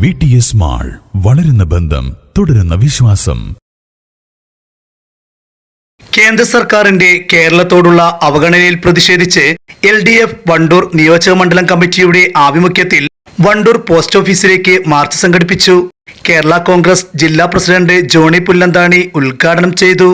V T S mall വളരുന്ന ബന്ധം തുടരുന്ന വിശ്വാസം. കേന്ദ്ര സർക്കാരിന്റെ കേരളത്തോടുള്ള അവഗണനയിൽ പ്രതിഷേധിച്ച് എൽ ഡി എഫ് വണ്ടൂർ നിയോജക മണ്ഡലം കമ്മിറ്റിയുടെ ആഭിമുഖ്യത്തിൽ വണ്ടൂർ പോസ്റ്റ് ഓഫീസിലേക്ക് മാർച്ച് സംഘടിപ്പിച്ചു. കേരള കോൺഗ്രസ് ജില്ലാ പ്രസിഡന്റ് ജോണി പുല്ലന്താണി ഉദ്ഘാടനം ചെയ്തു.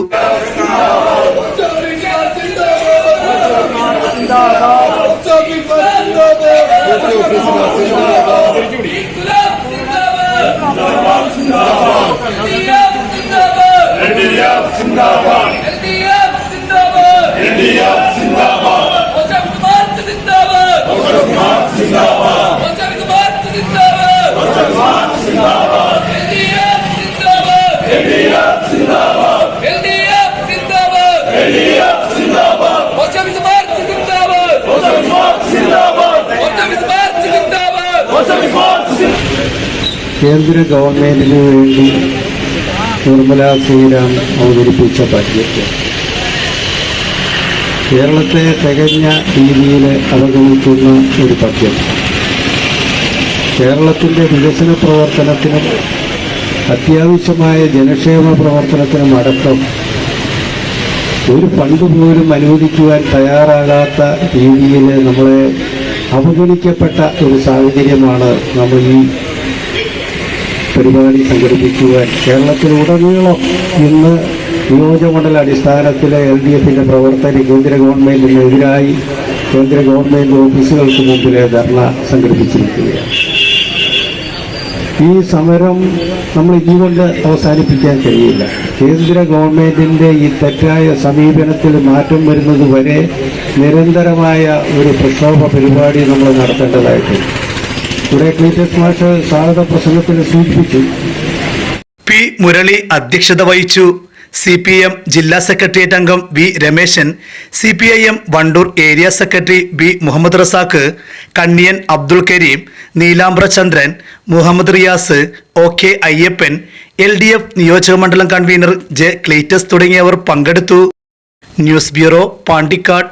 കേന്ദ്ര ഗവൺമെന്റിന് വേണ്ടി നിർമ്മല സീതാരാമൻ അവതരിപ്പിച്ച ബഡ്ജറ്റ് കേരളത്തെ തികഞ്ഞ രീതിയിൽ അവഗണിക്കുന്ന ഒരു ബഡ്ജറ്റ് കേരളത്തിന്റെ വികസന പ്രവർത്തനത്തിനും അത്യാവശ്യമായ ജനക്ഷേമ പ്രവർത്തനത്തിനും അടക്കം ഒരു പണ്ട് പോലും അനുവദിക്കുവാൻ തയ്യാറാകാത്ത രീതിയിൽ നമ്മളെ അവഗണിക്കപ്പെട്ട ഒരു സാഹചര്യമാണ് നമ്മൾ ഈ പരിപാടി സംഘടിപ്പിക്കുവാൻ കേരളത്തിലുടനീളം ഇന്ന് നിയോജകമണ്ഡല അടിസ്ഥാനത്തിലെ എൽ ഡി എഫിന്റെ പ്രവർത്തകർ കേന്ദ്ര ഗവൺമെന്റിനെതിരായി കേന്ദ്ര ഗവൺമെന്റ് ഓഫീസുകൾക്ക് മുമ്പിലെ ധർണ സംഘടിപ്പിച്ചിരിക്കുകയാണ്. ഈ സമരം നമ്മൾ ഇതുകൊണ്ട് അവസാനിപ്പിക്കാൻ കഴിയില്ല. കേന്ദ്ര ഗവൺമെന്റിന്റെ ഈ തെറ്റായ സമീപനത്തിൽ മാറ്റം വരുന്നത് വരെ നിരന്തരമായ ഒരു പ്രക്ഷോഭ പരിപാടി നമ്മൾ നടത്തേണ്ടതായിട്ടുണ്ട്. ഇവിടെ ക്ലീറ്റസ് മാഷ് സ്വാഗത പ്രസംഗത്തിൽ സൂചിപ്പിച്ചു. പി മുരളി അധ്യക്ഷത വഹിച്ചു. സി പി എം ജില്ലാ സെക്രട്ടേറിയറ്റ് അംഗം V Rameshan C P I M Wandoor area secretary B Muhammad Razak Kanniyan Abdul Kareem Neelambra Chandran Muhammad Riyas O K Ayyappan L D F നിയോജകമണ്ഡലം convener J Cleetus തുടങ്ങിയവർ പങ്കെടുത്തു. News bureau Pandikkad.